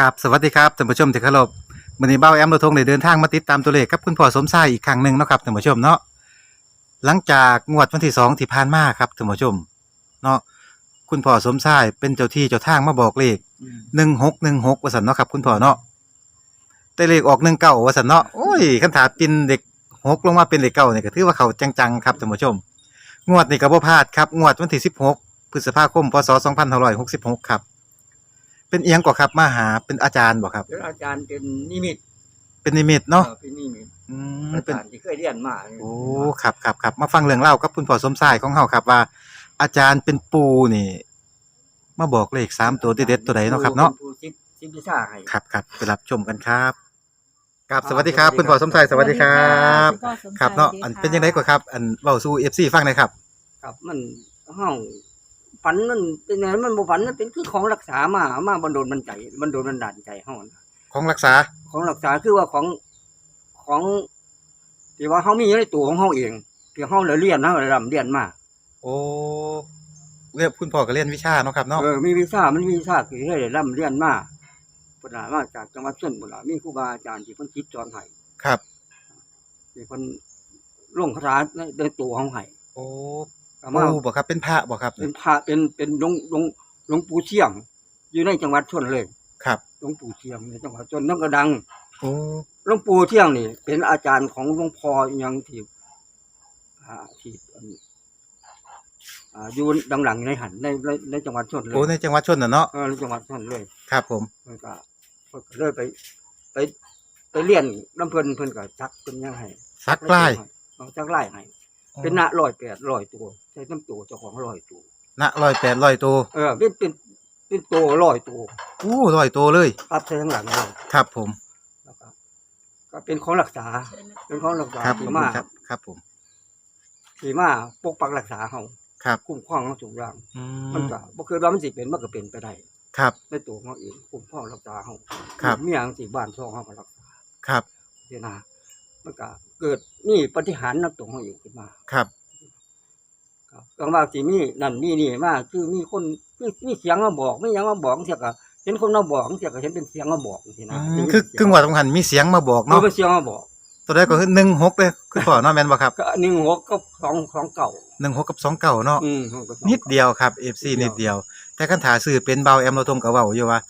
กับสวัสดีครับท่านผู้ชมที่เคารพวันนี้เบ้าแอมโรทงได้เดินทางมาติดตามตัวเลขกับคุณพ่อสมชายอีกครั้งหนึ่งเนาะครับท่านผู้ชมเนาะหลังจากงวดวันที่สองที่ผ่านมาครับท่านผู้ชมเนาะคุณพ่อสมชายเป็นเจ้าที่เจ้าทางมาบอกเลขหนึ่งหกหนึ่งหกว่าสันเนาะครับคุณพ่อเนาะแต่เลขออกหนึ่งเก้าว่าสันเนาะโอ้ยคันถาปินเด็กหกลงมาเป็นเลขเก้าเนี่ยก็ถือว่าเขาจังๆครับท่านผู้ชม งวดนี้ก็บ่พลาดครับงวดวันที่สิบหกพฤษภาคมพศสองพันห้าร้อยหกสิบหกครับ เป็นเอียงก่อครับมาหาเป็นอาจารย์บ่ครับ เป็นอาจารย์เป็นนิมิตเป็นนิมิตเนาะออเป็นนิมิตอืมอาเป็นจารย์ที่เคยเรียนมาโอ้ครับครับครับมาฟังเรื่องเล่ากับคุณพ่อสมชายของเฮาครับว่า อาจารย์เป็นปูนี่ มาบอกเลขสามตัวเด็ดๆตัวใดเนาะครับเนาะ ผู้ซิปซิปพิซ่าให้ ครับครับไปรับชมกันครับครับสวัสดีครับ คุณพ่อสมชายสวัสดีครับคุณพ่อสมชยครับเนาะสวัสดีอันค่ะเป็นยังไงก็ครับ อันเว้าสู่ FC ฟังหน่อยครับ ครับมันเฮา ฝันมันเป็นไงมันบ่ฝันมันเป็นคือของรักษามามาบันโดลบันใจบันโดลบันดาลใจเฮานะของรักษาของรักษาคือว่าของของที่ว่าเฮามีอยู่ในตัวของเฮาเองที่เฮาได้เรียนเฮาได้ร่ำเรียนมาโอ้เรียกคุณพ่อก็เรียนวิชาเนาะครับเนาะเออมีวิชามันมีวิชาคือได้ร่ำเรียนมาพุ่นน่ะมาจากจังหวัดชลบุรีมีครูบาอาจารย์ที่เพิ่นคิดสอนให้ครับที่เพิ่นลงคาถาในในตัวของให้โอ้ ก็มาปูบ่ครับเป็นพระบ่ครับเป็นพระเป็นเป็นหลวงหลวงหลวงปู่เชียง อยู่ในจังหวัดชนเลยครับหลวงปู่เชียงในจังหวัดชนนั่นก็ดังโอ้หลวงปู่เชียงนี่ เป็นอาจารย์ของหลวงพ่ออหยังที่อ่าที่อันอ่าอยู่ดังหลังในหันในในในจังหวัดชนเลยโอ้ในจังหวัดชนน่ะเนาะเออในจังหวัดชนเลยครับ ผมเพิ่นก็เพิ่นก็เลยไปไปไปเรียนน้ำเพิ่นเพิ่นก็จักเป็นยังไงสักลายจักไล่ให้ เป็นหน้าร้อยแปดร้อยตัวใช้น้ำตัวเจ้าของร้อยตัวณร้อยแปดร้อยตัวเออเป็นเป็นเป็นตัวร้อยตัวอู้ร้อยตัวเลย ครับใช้ทั้งหลังเราครับผมแล้วก็ก็เป็นของรักษา เป็นของรักษาครับผที่มมาครับ ครับผม ที่มาปกปักรักษาเฮาครับ คุ้มครองเราทุกอย่างอืมันมก็บ่เคยว่ามันสิเป็นมันก็เป็นไปได้ครับ ในตัวของเราเองคุ้มครองรักษาเฮาครับ มีหยังสิบ้านช่องเฮาก็รักษา ครับ เดนะมันก็ เกิดนี่ปฏิหารย์นำตัวเฮาเองขึ้นมา ครับครับบางบางสิมีนั่นมีนี่มาคือมีคนคือมีเสียงมาบอกมีหยังมาบอกเสียก็เห็นคนมาบอกเสียก็เห็นเป็นเสียงมาบอกจังซี่อืนะมคือคือว่าตรงหันมีเสียงมาบอกเนาะเนาะเป็นเสียงมาบอกตัวได้ก็คือหนึ่งหกเลยคือพ่อเนาะแม่นบ่ครับก็หนึ่งหกก็สองสองเก่าหนึ่งหกกับสองเก่าเนาะอืมก็สองนิดเดียวครับเอฟซีนินิดดเดีเดียยววแต่คันถาซื้อเป็นเบาแอมเราทงกับเว้าอยู่ว่า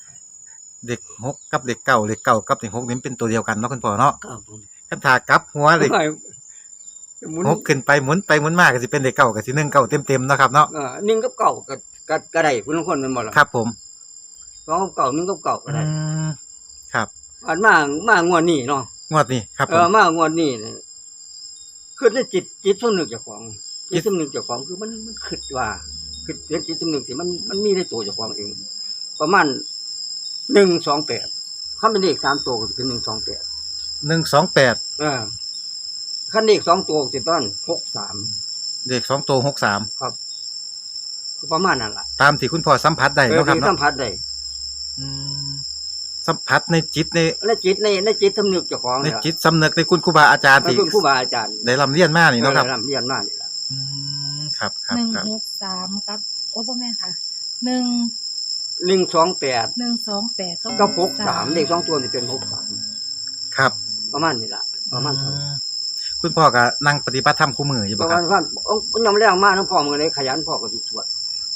เด็กหกกับเด็กเก่าเด็กเก่ากับเด็กหกนี่มันเป็นตัวเดียวกันเนาะคุณพ่อเนาะครับผม คันถากลับหัวเด็กหมุนหกขึ้นไปหมุนไปหมุนมาก็สิเป็นเด็กเก่าก็สิหนึ่งเก่าเต็มๆเนาะครับเนาะเออหนึ่งกับเก่าก็ก็ก็ได้คุณทุกคนเป็นหมดละครับ ผมสองกับเก่าหนึ่งกับเก่าก็อืได้มครับอันมามางวดนี้เนาะงวดนี้ครับเอผมอมางวดนี้เนี่ยคือในจิตจิตสำนึกเจ้าของจิตสำนึกเจ้าของคือมันมันคิดว่าคิดเรื่องจิตสำนึกสิมันมันมีในตัวเจ้าของเอง ประมาณหนึ่งสองแปดขั้นเป็นเลขสามตัวก็จะเป็นหนึ่งสองแปด หนึ่งสองแปดเออขั้นเลขสองตัวก็จะเป็นหกสามเด็กสองตัวหกสามก็ประมาณนั้นแหละตามที่คุณพ่อสัมผัสได้เออเนาะครับที่สัเนาะมผัสได้อืมสัมผัสในจิตในในจิตในในจิตสำนึกเจ้าของในนี่ล่ะจิตสำนึกในคุณครูบาอาจารย์มันที่คือครูบาอาจารย์ได้ลำเลียนมานี่เนาะครับเออเรียนมานี่ล่ะอืมครับครับหนึ่งครับหกสามกับ โอ้พ่อแม่ค่ะหนึ่งหนึ่งสองแปดหนึ่งสองแปดก็ก็หกสามเลขสองตัวนี่เป็นหกสาม ครับประมาณนี้ล่ะประมาณเท่าอืนี้มคุณพ่อก็นั่งปฏิบัติธรรมคู่มืออยู่ปบ่ระคมารัณบว่าองค์ยำแรงมากน้ำพ่อมือเลยขยันพ่อก็ติสวด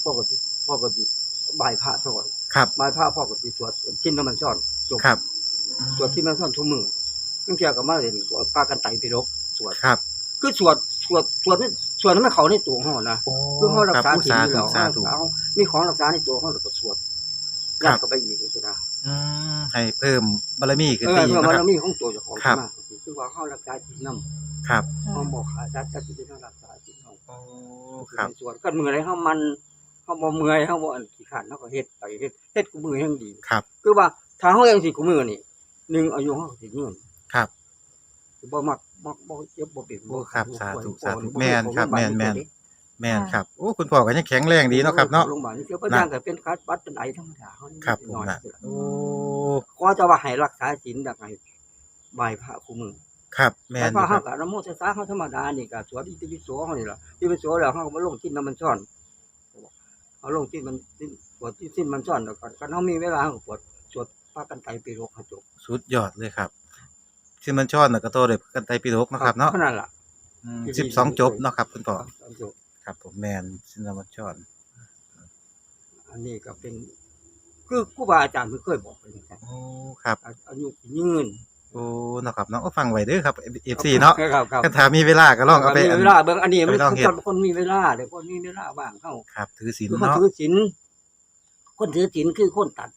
พ่อก็ติพ่อก็ติบ่ายพระสวดครับบ่ายพระพ่อก็ติสวดทิ้นน้ำมันซ่อนจบครับสวดที่มันซ่อนทุกมือตั้งแต่กับมาเรียนปากันไตไปรกสวด ครับคือสวดสวดสวดนี่สวดให้มันเขาในตัวเขานะ โอ้คือเขารักครับษาผู้ศีลสาอยู่ธุแล้วสาธุ เขามีของรักษาในตัวเขาแล้วก็สวด ครับยัดเข้าไปอีกใช่ไหมอืมให้เพิ่มบารมีขึ้นเอไปออีกเมื่อนะมันครับมีของตัวเจ้าของครับ มากคือว่าเขารักษาศีลนำครับเขาบอกขาจัดจัดที่ต้องรักษาศีลเขาโอ้ครับส่วนกันมืออะไรเขามันเขาบ่เมื่อยเขาบ่อันขี้ขันเขาก็เฮ็ดไปเฮ็ดเฮ็ดกูมือยังดี ครับคือว่าถ้าเขายังสิกูมือนี่หนึ่งอายุเขาก็สิยืน ครับ บ่มักบ่บ่เจ็บบ่เป็นโอ้ครับสาธุบ่สาธุบ่แม่นครับบ่แม่นแม่น แม่นครับโอ้คุณพ่อก็ยังแข็งแรงดีเนาะครับเนาะ โรงพยาบาลนี่เจ้าก็ย่างก็เป็นคัดวัดเป็นไอธรรมดาเขานี่ครับผมน้อยนะโอ้ขอจะว่าให้รักษาศีลดักให้บายพระคู่มือครับแม่แต่นพออยู่คเฮารับก็นะโมตัสสะเขาธรรมดานี่ก็สวดอิติปิโสเฮานี่ล่ะอิติปิโสแล้วเฮาก็มาลงที่น้ำมันซ่อนเอาลงที่มันที่สวดที่สิ้นมันซ่อนแล้วก็คันเฮามีเวลาเฮาก็สวดสวดพากันไตไปโรคกระจกสุดยอดเลยครับที่มันชอบน่ะก็โตเลยกันไตปีโรกเนาะครับเนาะเท่านั้นล่ะสิบสองจบเนาะครับคุณพ่อกระจกครับ ผมแมนซินมันชอนอันนี้ก็เป็น คือครูบาอาจารย์เพิ่นเคยบอกไปอย่างนั้นโอ้ครับอายุยืนโอ้เนาะครับเนาะโอ้ฟังไว้เด้อครับเอฟซีเนาะครับครับคันถามมีเวลาก็ลองเอาไปมีอัน เวลาเบิ่งอันนี้เอามัไปนลองเฮ็ดคนคนมีเวลาเดี๋ยวคนมีเวลาว่างเข้าครับ ถือศีลคือเขาเนาะถือศีลคนถือศีลคือคนตัด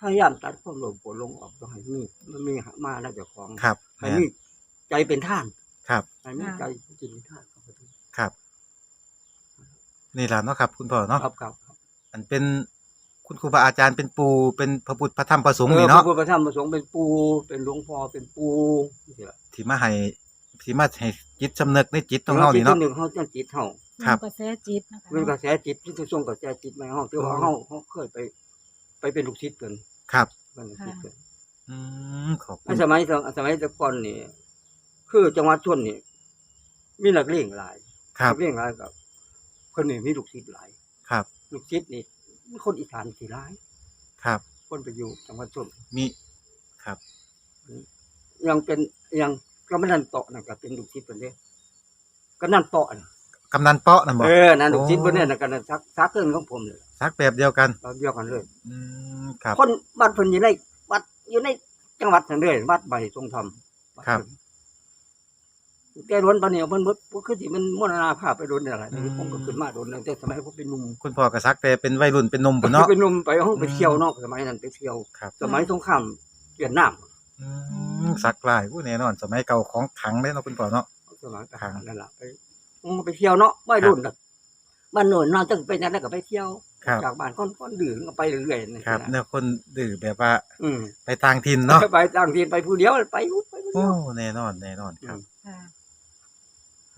พยายามตัดความโลภโกรธหลงออกต้องให้มีมันมีมาแล้วเจ้าของครับแมให้นมีใจเป็นท่านครับ ให้มีใจจริงเป็นท่านครับครับ นี่ล่ะเนาะครับ คุณพ่อเนาะครับครับครับอันเป็นคุณครูบาอาจารย์เป็นปูเป็นพระพุทธพระธรรมพระสงฆ์นี่เนาะออพระพุทธพระธรรมพระสงฆ์เป็นปู เป็นหลวงพ่อเป็นปูนี่สิล่ะที่มาให้ที่มาให้จิตสำนึกในจิตของเฮานี่เนาะจิตหนึ่งเฮาจังจิตเฮาครับกระแสจิตนะคะเป็นกระแสจิตที่จะส่งกระแสจิตมาให้เฮาที่ว่าเฮาเฮาเคยไป ไปเป็นลูกศิษย์เพิ่นครับเป็นลูกศิษย์เพิ่นอืมขอบคุอัณนสมัยสมัยสมัยแต่ก่อนนี่คือจังหวัดชนนี่มีนักเลี้ยงหลายครับนักเลี้ยงหลายกับ คนนี่มีลูกศิษย์หลายครับ ลูกศิษย์นี่มีคนอีสานสิหลาย ครับ คนไปอยู่จังหวัดชนมีครับยังเป็นยังก็ไม่นันเตาะนะก็เป็นลูกศิษย์เพิ่นเด้ก็นั่นเตาะน่ะกำนันเปาะนั่นบ่เออนั่นลูกศิษย์เพิ่นเนี่ยนะก็นั่นซักซักเครื่องของผมเลยสักแบบเดียวกันเราเดียวกันเลยอืมครับ คนวัดเพิ่นอยู่ในวัดอยู่ในจังหวัดนั่นเลยวัดใบทรงธรรมวัดครับเพิ่น แกล้วนปานนี้เพิ่นบ่บ่คือสิมันมรณาภาพไปโดนนี่แหละนี่ผมก็ขึ้นมาโดนตั้งแต่สมัยผมเป็นหนุ่มคุณพ่อก็สักแต่เป็นวัยรุ่นเป็นหนุ่มพุ่นเนาะเป็นหนุ่มไปห้องไปอืมเที่ยวเนาะสมัยนั้นไปเที่ยวครับสมัยสงครามเวียดนามอืมสักหลายผู้แน่นอน สมัยเก่าของขลังเลยเนาะคุณพ่อเนาะสมัยทครัหารบนั่นล่ะไปผมไปเที่ยวเนาะวัยรุ่นน่ะบ้านโน่นนอนจังไปนั่นแล้วก็ไปเที่ยวครับจากบ้านคนคนดื่มก็ไปเรื่อยๆนี่ครับนะเนี่ยคนดื้อแบบว่าอืมไปต่างถิ่นเนาะไปต่างที่ไปผู้เดียวไปไปผู้เดีโอ้ยวแน่นอนแน่นอนครับ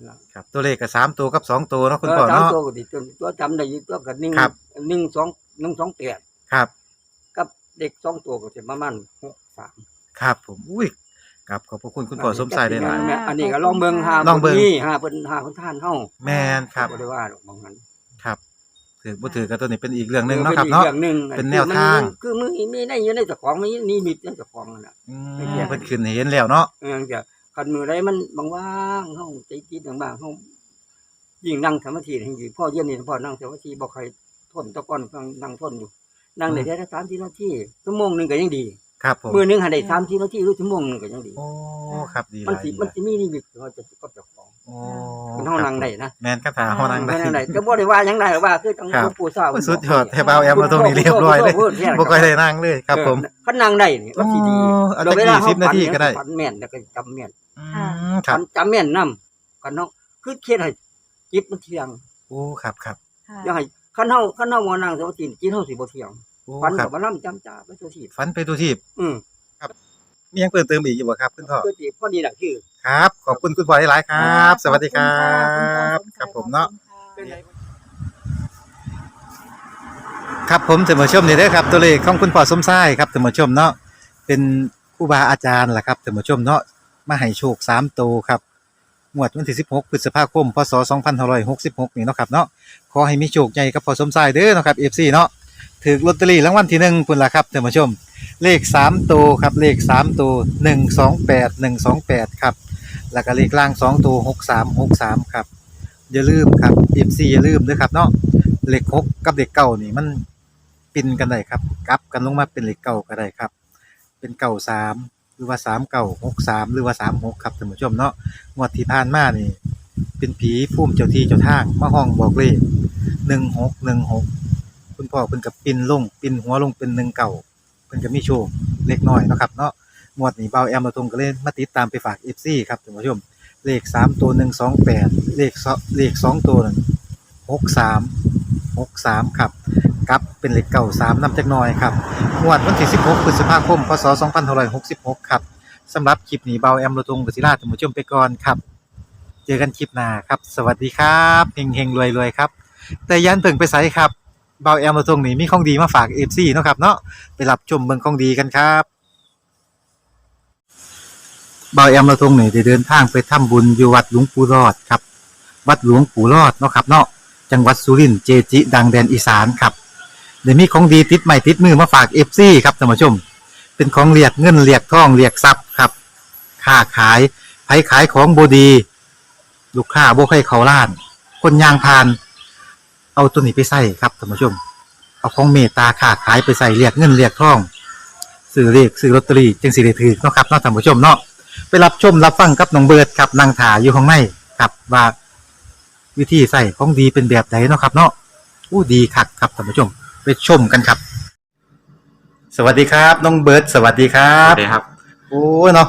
ค่ะครับตัวเลขก็สามตัวกับสองตัวเนาะคุณเออพ่อสามเนาะ ตัวก็ติดตัวตัวจำได้อยู่ตัวกับหนึ่งครับ หนึ่งสองหนึ่งสองแปดครับ กับเด็กสองตัวก็จะประมาณหกสามครับผมอุ้ยครับขอบพระคุณคุณพ่อสมชายได้หลาย แม่อันนี้ก็ลองเบิ่งหาลองเบิ่งนี่หาเพิ่นหาเพิ่นท่านเฮาแมนครับบ่ได้ว่าดอกบางนั้นครับถือบ่ถือกับตัวนี้เป็นอีกเรื่องหนึงเนาะครับเนาะ ออป็อีกรื่องหนึ่งเป็นแนวทาง คือมันคือมือมีในอยู่ในเจ้าของมีนี่มีในเจ้าของนั่นน่ะ อืมไม่เกี่ยวเพิ่นขึ้นให้เห็นแล้วเนาะ เออจะ คันมือใดมันบางๆเฮาใจคิดบางๆเฮายิ่งนั่งสมาธิให้อยู่พ่อเย็นนี่พ่อนั่งสมาธิบ่ใครทนแตะก่อนนั่งทนอยู่ นั่งได้แค่3 4นาทีชั่วโมงหนึงก็ยังดีครับผมมื้อหนึงหันได้3 4นาทีหรือชั่วโมงหนึงก็ยังดีโอ้ครับดีหมันลายสิดีหมันลายสิมีนิมิตเขาจะกับเจ้าของ โอ้มันเฮานั่งได้นะแมนคาถาเฮานั่งได้เฮานั่งได้ก็บ่ได้ว่าหยังได้หรอกว่าคือต้องครับหลวงปู่ทราบโอ้สุดยอดแทบเอาแอมมาตรงนี้เรียบร้อยเลยบ่ค่อยได้นั่งเลยครับผมคันนั่งได้นี่มันสิดีโอ้เอาแล้วจักเวลายี่สิบนาทีก็ได้ฝันแม่นแล้วก็จำแม่น อืมครับจำแม่นนํกันเนาะคือเขียนให้จิตมันเที่ยงโอ้ครับครับค่ะอย่าให้คันเฮาคันเฮาบ่นั่งสมาธิจิตเฮาสิบ่เที่ยงโอ้ฝันครัก็บบ่นํจำจ้าไปตัวที่ฝันไปทุกทีอืม มีหยังเพิ่มเติมอีกอยู่บ่ครับคุณพ่อตัวที่พอดีน่ะคือ ครับ ขอบคุณคุณพ่อหลายๆครับ สวัสดีครับ ครับผมเนาะเป็นไงครับผมท่านผู้ชมนี่เด้อครับตัวเลขของคุณพ่อสมชายครับท่านผู้ชมเนาะเป็นครูบาอาจารย์ล่ะครับท่านผู้ชมเนาะมาให้โชค3ตัวครับงวดวันที่ 16พฤษภาคมพศ2566นี่เนาะครับเนาะขอให้มีโชคใหญ่กับพ่อสมชายเด้อเนาะครับ FC เนาะถูกลอตเตอรี่รางวัลที่1พุ่นล่ะครับท่านผู้ชม เลข3ตัวครับเลข3ตัว128 128ครับแล้วก็เลขล่าง2ตัว6363ครับอย่าลืมครับ FC อย่าลืมด้อครับเนาะเลขหกกับเลขเก้านี่มันปินกันได้ครับกลับกันลงมาเป็นเลขเก้าก็ได้ครับ เป็นเก้าสามหรือว่าสามเก้าหกสามหรือว่าสามหกครับท่านผู้ชมเนาะงวดที่ผ่านมานี่เป็นผีพุ่มเจ้าที่เจ้าทางมาห้องบอกเลขหนึ่งหกหนึ่งหกคุณพ่อเพิ่นกับปินลงปินหัวลงเป็นหนึ่งเก่า เพิ่นก็มีโชคเล็กน้อยนะครับเนาะงวดนี้เบาแอมมาตรงก็เลยมาติดตามไปฝากเอฟซีครับท่านผู้ชมเลขสามตัวหนึ่งสองแปดเลขสองเลขสองตัวนั่นหกสามหกสามครับกับเป็นเลขเก่าสามนำจักน่อยครับงวดวันที่16พฤษภาคมพศ2566ครับสำหรับคลิปนี้เบาแอมโลทงกศิราท่านผู้ชมไปก่อนครับ เจอกันคลิปหน้าครับ สวัสดีครับเฮงเฮงรวยรวยครับ แต่ยันเพิ่งไปใส่ครับ เบาแอมโลทงนี่มีของดีมาฝาก FC เนาะครับเนาะไปรับชมเบิ่งของดีกันครับเบาแอมโลทงนี่ได้เดินทางไปทำบุญอยู่วัดหลวงปู่รอดครับ วัดหลวงปู่รอดเนาะครับเนาะจังหวัดสุรินทร์เจจิดังแดนอีสานครับเดี๋ยวมีของดีติดใหม่ติดมือมาฝาก FC ครับท่านผู้ชม เป็นของเรียกเงินเรียกทองเรียกทรัพย์ครับค้าขายไผขายของบดี ลูกค้าบ่ให้เขาล้าน คนยางพาน เอาตัวนี้ไปใส่ครับท่านผู้ชม เอาของเมตตาค้าขายไปใส่เรียกเงินเรียกทองซื้อเรียกซื้อลอตเตอรี่จึงสิได้ถือเนาะครับเนาะท่านผู้ชมเนาะไปรับชมรับฟังกับน้องเบิร์ดครับนางถาอยู่ข้างในครับว่าวิธีใส่ของดีเป็นแบบไหนเนาะครับ เนาะอู้ดีคักครับท่านผู้ชม ไปชมกันครับ สวัสดีครับ น้องเบิร์ดสวัสดีครัครับบสวัสดีครับ โอ้เนาะ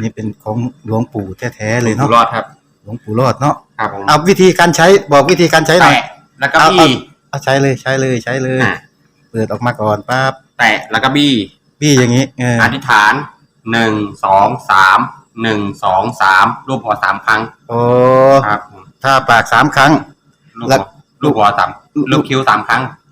นนี้เป็นของหลวงปู่แท้ๆเลยอยู่เนาะ รอดครับ หลวงปู่รอดเนาะ ครับผมเอาวิธีการใช้บอกวิธีการใช้หน่อย แตะแล้วก็เอาบี้ เอาใช้เลยใช้เลยใช้เลย อะ เปิดออกมาก่อนปั๊บแตะแล้วก็บี้พี่อย่างนี้เอออธิษฐานหนึ่งสองสามหนึ่งสองสามรูปหัวสามครั้งโอ้ครับผมถ้าปากสามครั้งลูกแล้หัววลูกหัวสามลูกคิ้วสามครั้ง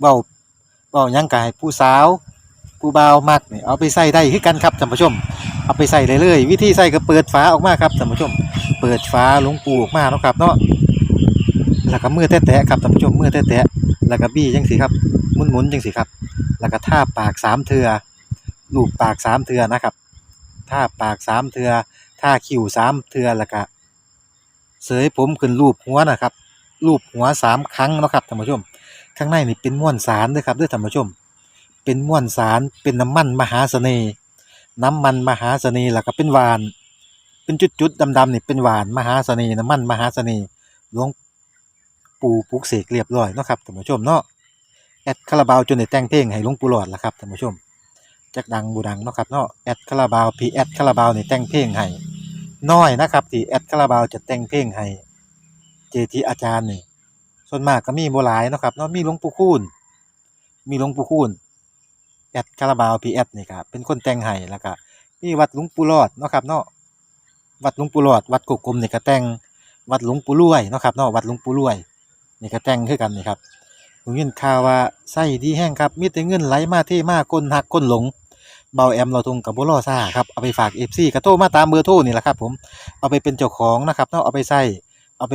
เบาเบายังกายผู้สาวผู้เบาวมักนี่เอาไปใส่ได้คือกันครับท่านผู้ชม เอาไปใส่เลยเลยวิธีใส่ก็เปิดฝาออกมาครับท่านผู้ชม เปิดฝาหลวงปูออกมาเนาะครับเนาะแล้วก็มือแตะๆครับท่านผู้ชมมือแตะๆแล้วก็บี้จังสิครับหมุนๆจังสิครับ แล้วก็ท่าปากสามเทือลูบปากสามเทือนะครับท่าปากสามเทือท่าคิ้วสามเทือแล้วก็เสยผมขึ้นรูปหัวนะครับรูปหัวสามครั้งเนาะครับท่านผู้ชม ข้างในนี่เป็นม้วนสารด้วยครับด้วยท่านผู้ชม เป็นม้วนสารเป็นน้ำมันมหาเสน่ห์น้ำมันมหาเสน่ห์แล้วก็เป็นหวาน เป็นจุดๆดำๆนี่เป็นหวานมหาเสน่ห์น้ำมันมหาเสน่ห์หลวงปู่ปลุกเสกเรียบร้อยเนาะครับท่านผู้ชมเนาะแอดคาราบาวจนได้แต่งเพลงให้หลวงปู่หลอดละครับท่านผู้ชมจักดังบูดังเนาะครับเนาะแอดคาราบาวพีแอดคาราบาวนี่แต่งเพลงให้น้อยนะครับที่แอดคาราบาวจะแต่งเพลงให้เจทีอาจารย์นี่ ส่วนมากก็มีบหลายเนาะครับเนาะมีหลวงปู่คูณมีหลวงปู่คูณแอดคาราบาวพีแอดนี่ครับเป็นคนแต่งให้แล้วก็มีวัดหลวงปู่รอดเนาะครับเนาะวัดหลวงปู่รอด วัดกกกลมนี่ก็แต่งวัดหลวงปู่รวยเนาะครับเนาะวัดหลวงปู่รวยนี่ก็แต่งคือกันนี่ครับผมยินข่าวว่าไส้ดีแห้งครับมีแต่เงินไหลมาเทมาคนหักคนหลงเบาแอมเราทงกับบุรอซ่าครับเอาไปฝากเอฟซีกระโทรมาตามเบอร์โทรนี่แหละครับผมเอาไปเป็นเจ้าของนะครับเนาะเอาไปใส่เอาไป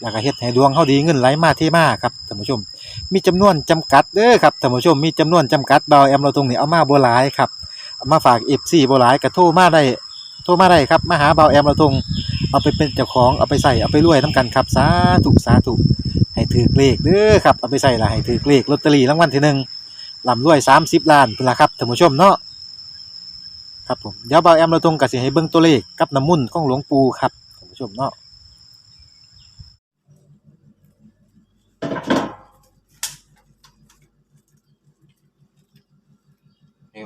แล้วก็เฮ็ดให้ดวงเฮาดีเงินไหลมาเทมาครับท่านผู้ชม มีจำนวนจำกัดเด้อครับท่านผู้ชมมีจำนวนจำกัดบาแอมเราตรงนี้เอามาบ่หลายครับเอามาฝาก FC บ่หลายก็โทรมาได้โทรมาได้ครับมาหาบาแอมเราตรงเอาไปเป็นเจ้าของเอาไปใส่เอาไปรวยนํกันครับสาธุสาธุให้ถือเลขเด้อครับเอาไปใส่ละให้ถือเลขลอตเตอรี่รางวัลที่หนึ่งลำรวย30ล้านพุ่นละครับท่านผู้ชมเนาะครับผมเดี๋ยวบาแอมเราตรงก็สิให้เบิ่งตัวเลขกับน้ำมุ่นของหลวงปู่ครับท่านผู้ชมเนาะ นี่คุณ